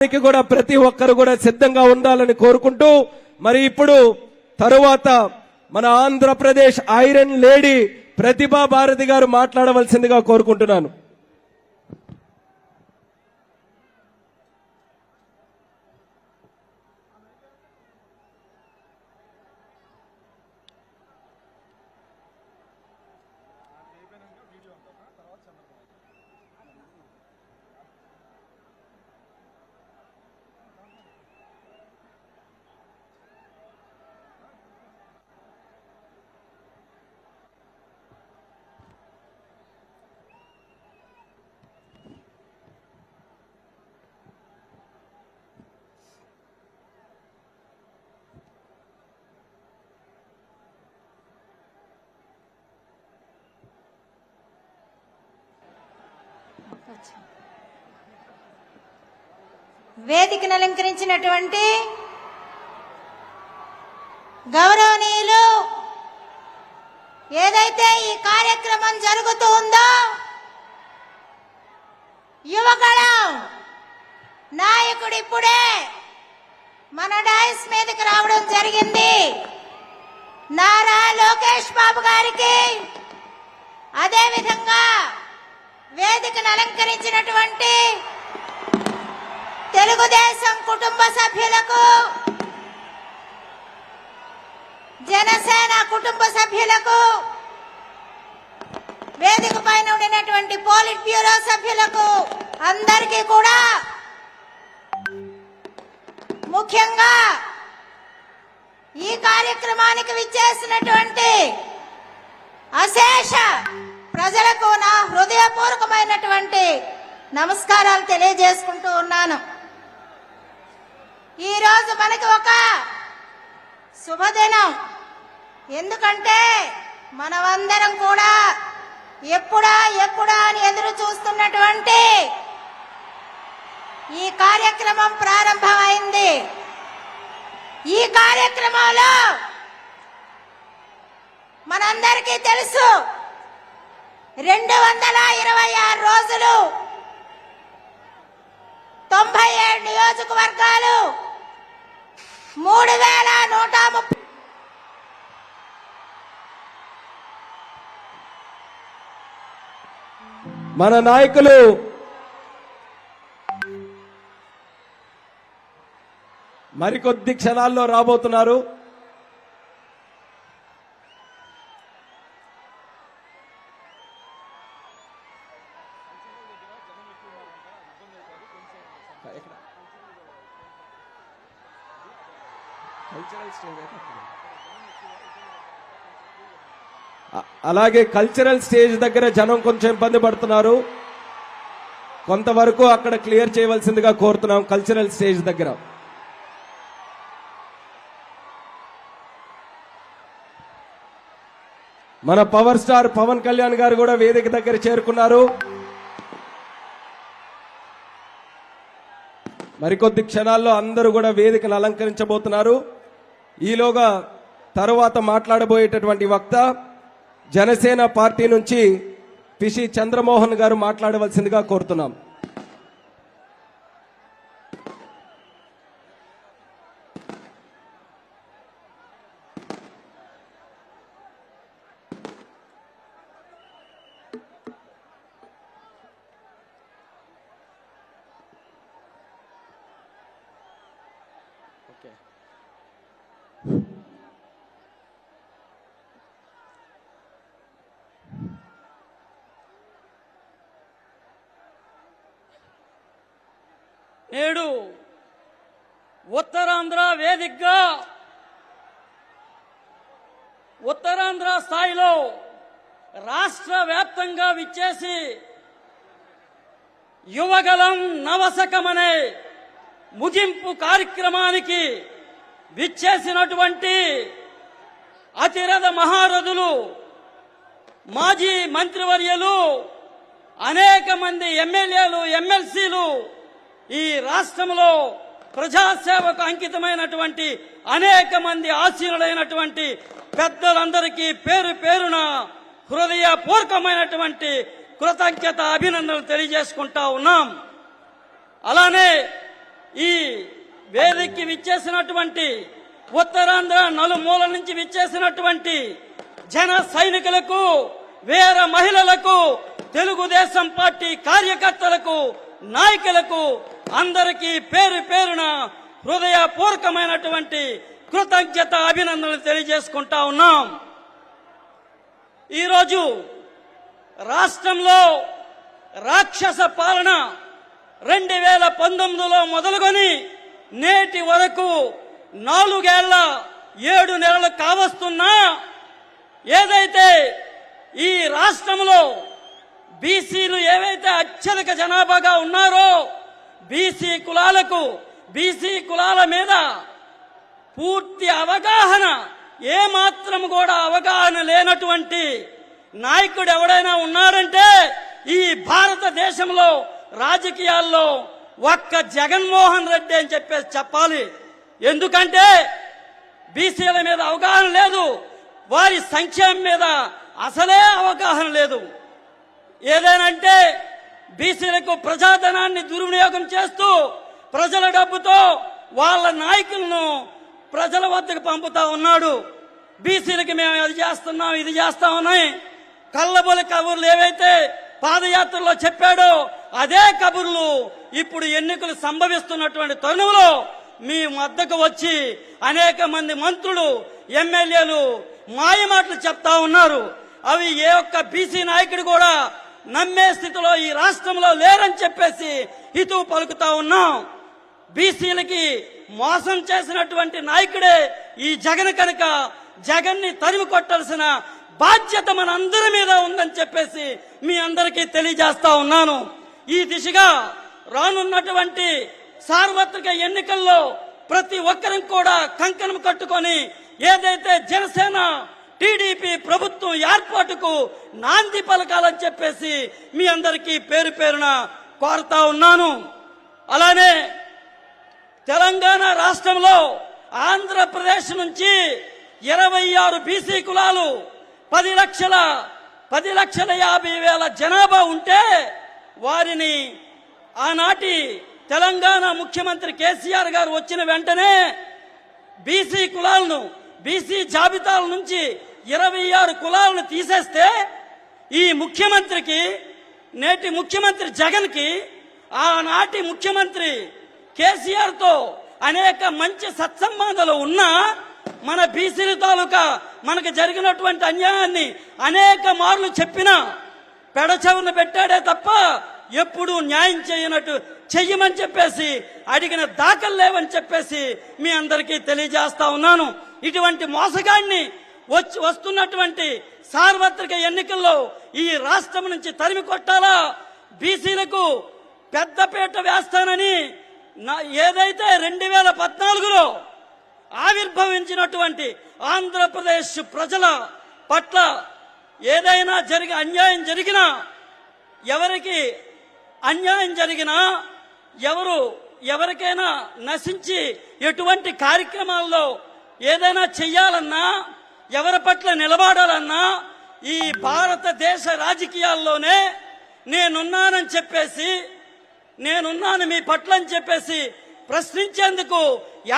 దానికి కూడా ప్రతి ఒక్కరు కూడా సిద్ధంగా ఉండాలని కోరుకుంటూ మరి ఇప్పుడు తరువాత మన ఆంధ్రప్రదేశ్ ఐరన్ లేడీ ప్రతిభా భారతి గారు మాట్లాడవలసిందిగా కోరుకుంటున్నాను. వేదికను అలంకరించినటువంటి గౌరవనీయులు ఏదైతే ఈ కార్యక్రమం జరుగుతూ ఉందో యువగళం నాయకుడు ఇప్పుడే మన డాయిస్ మీదకి రావడం జరిగింది. నారా లోకేష్ బాబు గారికి అదే విధంగా వేదికను అలంకరించినటువంటి తెలుగుదేశం కుటుంబ సభ్యులకు జనసేన కుటుంబ సభ్యులకు వేదిక పైన ఉండినటువంటి పోలిట్ బ్యూరో సభ్యులకు అందరికీ కూడా ముఖ్యంగా ఈ కార్యక్రమానికి విచ్చేసినటువంటి అశేష ప్రజలకు నా హృదయపూర్వకమైనటువంటి నమస్కారాలు తెలియజేసుకుంటూ ఉన్నాను. ఈరోజు మనకి ఒక శుభదినం. ఎందుకంటే మనమందరం కూడా ఎప్పుడా ఎప్పుడా అని ఎదురు చూస్తున్నటువంటి ఈ కార్యక్రమం ప్రారంభమైంది. ఈ కార్యక్రమంలో మనందరికీ తెలుసు రెండు వందల ఇరవై ఆరు రోజులు తొంభై ఏడు నియోజకవర్గాలు మూడు వేల నూట ముప్పై మన నాయకులు మరికొద్ది క్షణాల్లో రాబోతున్నారు. అలాగే కల్చరల్ స్టేజ్ దగ్గర జనం కొంచెం ఇబ్బంది పడుతున్నారు. కొంతవరకు అక్కడ క్లియర్ చేయవలసిందిగా కోరుతున్నాం కల్చరల్ స్టేజ్ దగ్గర. మన పవర్ స్టార్ పవన్ కళ్యాణ్ గారు కూడా వేదిక దగ్గర చేరుకున్నారు. మరికొద్ది క్షణాల్లో అందరూ కూడా వేదికను అలంకరించబోతున్నారు. ఈలోగా తరువాత మాట్లాడబోయేటటువంటి వక్త జనసేన పార్టీ నుంచి పిసి చంద్రమోహన్ గారు మాట్లాడవలసిందిగా కోరుతున్నాం. నేడు ఉత్తరాంధ్ర వేదికగా ఉత్తరాంధ్ర స్థాయిలో రాష్ట్ర వ్యాప్తంగా విచ్చేసి యువగలం నవశకమనే ముగింపు కార్యక్రమానికి విచ్చేసినటువంటి అతిరథ మహారథులు మాజీ మంత్రివర్యులు అనేక మంది ఎమ్మెల్యేలు ఎమ్మెల్సీలు ఈ రాష్ట్రంలో ప్రజాసేవకు అంకితమైనటువంటి అనేక మంది ఆశీనులైనటువంటి పెద్దలందరికీ పేరు పేరున హృదయపూర్వకమైనటువంటి కృతజ్ఞత అభినందనలు తెలియజేసుకుంటా ఉన్నాం. అలానే ఈ వేదికకి విచ్చేసినటువంటి ఉత్తరాంధ్ర నలుమూల నుంచి విచ్చేసినటువంటి జన సైనికులకు వీర మహిళలకు తెలుగుదేశం పార్టీ కార్యకర్తలకు నాయకులకు అందరికీ పేరు పేరున హృదయపూర్వకమైనటువంటి కృతజ్ఞత అభినందనలు తెలియజేసుకుంటా ఉన్నాం. ఈరోజు రాష్ట్రంలో రాక్షస పాలన రెండు వేల పంతొమ్మిదిలో మొదలుకొని నేటి వరకు నాలుగేళ్ళ ఏడు నెలలు కావస్తున్నా ఏదైతే ఈ రాష్ట్రంలో బీసీలు ఏవైతే అత్యధిక జనాభాగా ఉన్నారో బీసీ కులాలకు బీసీ కులాల మీద పూర్తి అవగాహన ఏ మాత్రం కూడా అవగాహన లేనటువంటి నాయకుడు ఎవడైనా ఉన్నాడంటే ఈ భారతదేశంలో రాజకీయాల్లో ఒక్క జగన్మోహన్ రెడ్డి అని చెప్పేసి చెప్పాలి. ఎందుకంటే బీసీల మీద అవగాహన లేదు వారి సంక్షేమం మీద అసలే అవగాహన లేదు. ఏదేనంటే బీసీలకు ప్రజాధనాన్ని దుర్వినియోగం చేస్తూ ప్రజల డబ్బుతో వాళ్ళ నాయకులను ప్రజల వద్దకు పంపుతా ఉన్నాడు. బీసీలకి మేము అది చేస్తున్నాం ఇది చేస్తామని కళ్ళబొలి కబుర్లు ఏవైతే పాదయాత్రలో చెప్పాడో అదే కబుర్లు ఇప్పుడు ఎన్నికలు సంభవిస్తున్నటువంటి తరుణంలో మీ వద్దకు వచ్చి అనేక మంది మంత్రులు ఎమ్మెల్యేలు మాయమాటలు చెప్తా ఉన్నారు. అవి ఏ ఒక్క బీసీ నాయకుడు కూడా నమ్మే స్థితిలో ఈ రాష్ట్రంలో లేరని చెప్పేసి హితువు పలుకుతా ఉన్నాం. బీసీలకి మోసం చేసినటువంటి నాయకుడే ఈ జగన్ కనుక జగన్ని తరిమి కొట్టాల్సిన బాధ్యత మన అందరి మీద ఉందని చెప్పేసి మీ అందరికీ తెలియజేస్తా ఉన్నాను. ఈ దిశగా రానున్నటువంటి సార్వత్రిక ఎన్నికల్లో ప్రతి ఒక్కరికి కూడా కంకణం కట్టుకొని ఏదైతే జనసేన టీడీపీ ప్రభుత్వం ఏర్పాటుకు నాంది పలకాలని చెప్పేసి మీ అందరికీ పేరు పేరున కోరుతా ఉన్నాను. అలానే తెలంగాణ రాష్ట్రంలో ఆంధ్రప్రదేశ్ నుంచి ఇరవై ఆరు బీసీ కులాలు పది లక్షల పది లక్షల యాభై వేల జనాభా ఉంటే వారిని ఆనాటి తెలంగాణ ముఖ్యమంత్రి కేసీఆర్ గారు వచ్చిన వెంటనే బీసీ కులాలను బీసీ జాబితాల నుంచి ఇరవై ఆరు కులాలను తీసేస్తే ఈ ముఖ్యమంత్రికి నేటి ముఖ్యమంత్రి జగన్కి ఆనాటి ముఖ్యమంత్రి కేసీఆర్తో అనేక మంచి సత్సంబంధాలు ఉన్నా మన బీసీల తాలూకా మనకు జరిగినటువంటి అన్యాయాన్ని అనేక మార్లు చెప్పినా పెడచెవున పెట్టాడే తప్ప ఎప్పుడు న్యాయం చేయనట్టు చెయ్యమని చెప్పేసి అడిగిన దాఖలు లేవని చెప్పేసి మీ అందరికీ తెలియజేస్తా ఉన్నాను. ఇటువంటి మోసగాడిని వచ్చి వస్తున్నటువంటి సార్వత్రిక ఎన్నికల్లో ఈ రాష్ట్రం నుంచి తరిమి కొట్టాలా? బీసీలకు పెద్దపేట వేస్తానని నా ఏదైతే రెండు వేల పద్నాలుగులో ఆవిర్భవించినటువంటి ఆంధ్రప్రదేశ్ ప్రజల పట్ల ఏదైనా జరిగి అన్యాయం జరిగినా ఎవరికి అన్యాయం జరిగినా ఎవరు ఎవరికైనా నశించి ఎటువంటి కార్యక్రమాల్లో ఏదైనా చెయ్యాలన్నా ఎవరి పట్ల నిలబడాలన్నా ఈ భారతదేశ రాజకీయాల్లోనే నేనున్నానని చెప్పేసి నేనున్నాను మీ పట్ల అని చెప్పేసి ప్రశ్నించేందుకు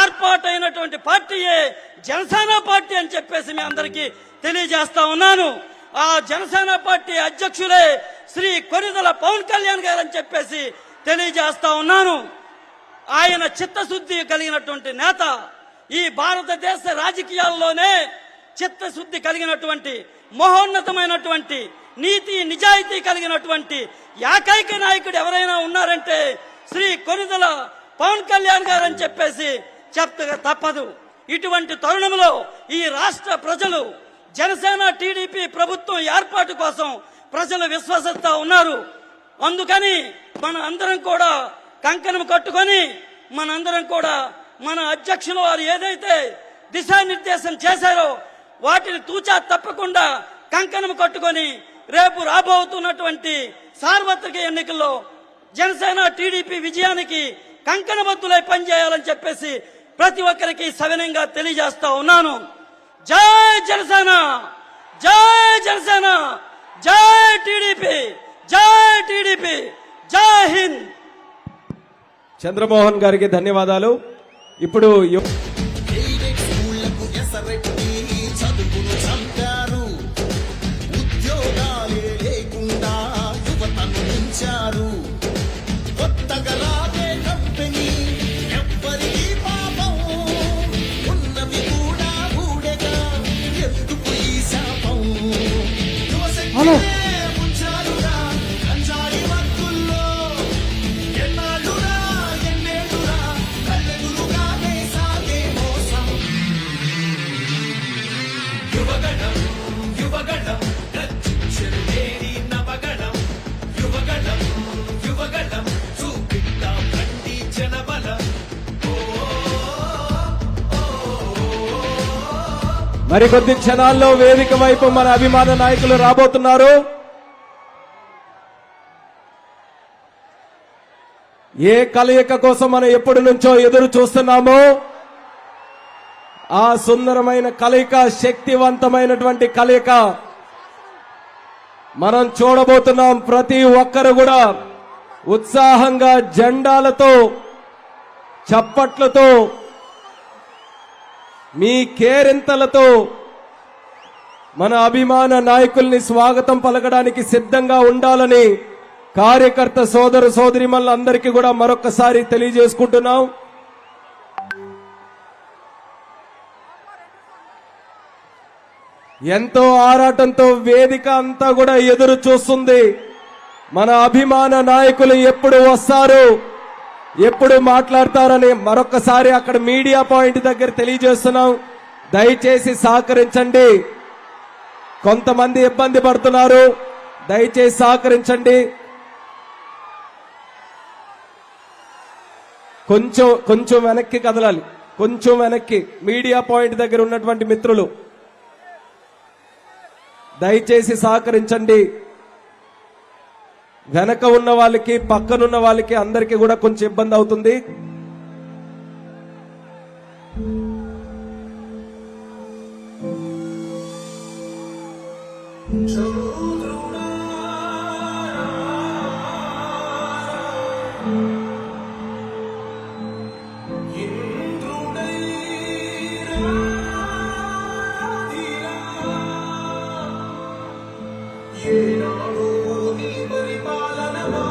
ఏర్పాటైనటువంటి పార్టీయే జనసేన పార్టీ అని చెప్పేసి మీ అందరికీ తెలియజేస్తా ఉన్నాను. ఆ జనసేన పార్టీ అధ్యక్షులే శ్రీ కొనిదల పవన్ కళ్యాణ్ గారు అని చెప్పేసి తెలియజేస్తా ఉన్నాను. ఆయన చిత్తశుద్ధి కలిగినటువంటి నేత ఈ భారతదేశ రాజకీయాల్లోనే చిత్తశుద్ధి కలిగినటువంటి మహోన్నతమైనటువంటి నీతి నిజాయితీ కలిగినటువంటి ఏకైక నాయకుడు ఎవరైనా ఉన్నారంటే శ్రీ కొనిదల పవన్ కళ్యాణ్ గారు అని చెప్పేసి చెప్తగా తప్పదు. ఇటువంటి తరుణంలో ఈ రాష్ట్ర ప్రజలు జనసేన టీడీపీ ప్రభుత్వం ఏర్పాటు కోసం ప్రజలు విశ్వసిస్తా ఉన్నారు. అందుకని మన అందరం కూడా కంకణం కట్టుకొని మనందరం కూడా మన అధ్యక్షులు వారు ఏదైతే దిశానిర్దేశం చేశారో వాటిని తూచా తప్పకుండా కంకణం కట్టుకొని రేపు రాబోతున్నటువంటి సార్వత్రిక ఎన్నికల్లో జనసేన టీడీపీ విజయానికి కంకణబద్దులై పనిచేయాలని చెప్పేసి ప్రతి ఒక్కరికి సవినంగా తెలియజేస్తా ఉన్నాను. జై జనసేన! జై జనసేన! జై టీడీపీ! జై టీడీపీ! జై హింద్! చంద్రమోహన్ గారికి ధన్యవాదాలు. ఇప్పుడు మరికొద్ది క్షణాల్లో వేదిక వైపు మన అభిమాన నాయకులు రాబోతున్నారు. ఏ కలయిక కోసం మనం ఎప్పటి నుంచో ఎదురు చూస్తున్నామో ఆ సుందరమైన కలయిక శక్తివంతమైనటువంటి కలయిక మనం చూడబోతున్నాం ప్రతి ఒక్కరు కూడా ఉత్సాహంగా జెండాలతో చప్పట్లతో మీ కేరింతలతో మన అభిమాన నాయకుల్ని స్వాగతం పలకడానికి సిద్ధంగా ఉండాలని కార్యకర్త సోదర సోదరిమల్లందరికీ కూడా మరొకసారి తెలియజేసుకుంటున్నాం. ఎంతో ఆరాటంతో వేదిక అంతా కూడా ఎదురు చూస్తుంది. మన అభిమాన నాయకులు ఎప్పుడు వస్తారు? ఎప్పుడు మాట్లాడతారని మరొకసారి అక్కడ మీడియా పాయింట్ దగ్గర తెలియజేస్తున్నాం. దయచేసి సహకరించండి. కొంతమంది ఇబ్బంది పడుతున్నారు. దయచేసి సహకరించండి. కొంచెం కొంచెం వెనక్కి కదలాలి. కొంచెం వెనక్కి. మీడియా పాయింట్ దగ్గర ఉన్నటువంటి మిత్రులు. దయచేసి సహకరించండి. వెనక ఉన్న వాళ్ళకి పక్కనున్న వాళ్ళకి అందరికి కూడా కొంచెం ఇబ్బంది అవుతుంది. చదువు